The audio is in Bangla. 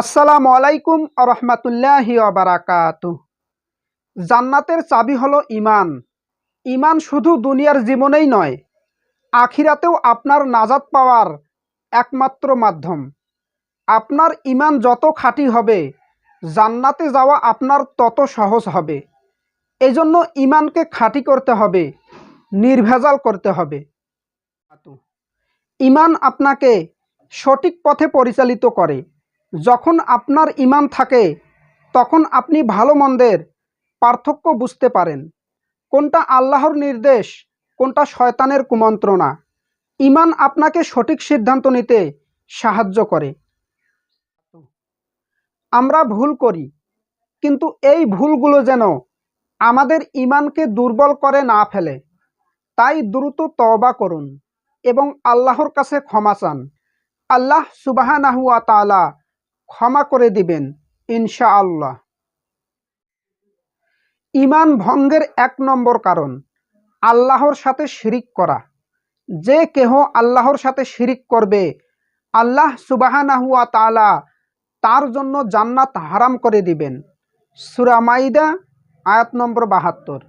আসসালামু আলাইকুম রহমতুল্লাহি বারাকাত। জান্নাতের চাবি হলো ইমান ইমান শুধু দুনিয়ার জীবনেই নয়, আখিরাতেও আপনার নাজাত পাওয়ার একমাত্র মাধ্যম। আপনার ইমান যত খাঁটি হবে, জান্নাতে যাওয়া আপনার তত সহজ হবে। এজন্য ইমানকে খাঁটি করতে হবে, নির্ভেজাল করতে হবে। ইমান আপনাকে সঠিক পথে পরিচালিত করে। যখন আপনার ইমান থাকে, তখন আপনি ভালো মন্দের পার্থক্য বুঝতে পারেন। কোনটা আল্লাহর নির্দেশ, কোনটা শয়তানের কুমন্ত্রণা। ইমান আপনাকে সঠিক সিদ্ধান্ত নিতে সাহায্য করে। আমরা ভুল করি, কিন্তু এই ভুলগুলো যেন আমাদের ইমানকে দুর্বল করে না ফেলে। তাই দ্রুত তওবা করুন এবং আল্লাহর কাছে ক্ষমা চান। আল্লাহ সুবাহানাহুয়া তাআলা ক্ষমা করে দিবেন, ইনশাআল্লাহ। ইমান ভঙ্গের এক নম্বর কারণ, আল্লাহর সাথে শিরিক করা। যে কেহ আল্লাহর সাথে শিরিক করবে, আল্লাহ সুবাহানাহুয়া তালা তার জন্য জান্নাত হারাম করে দিবেন। সুরামাইদা আয়াত নম্বর বাহাত্তর।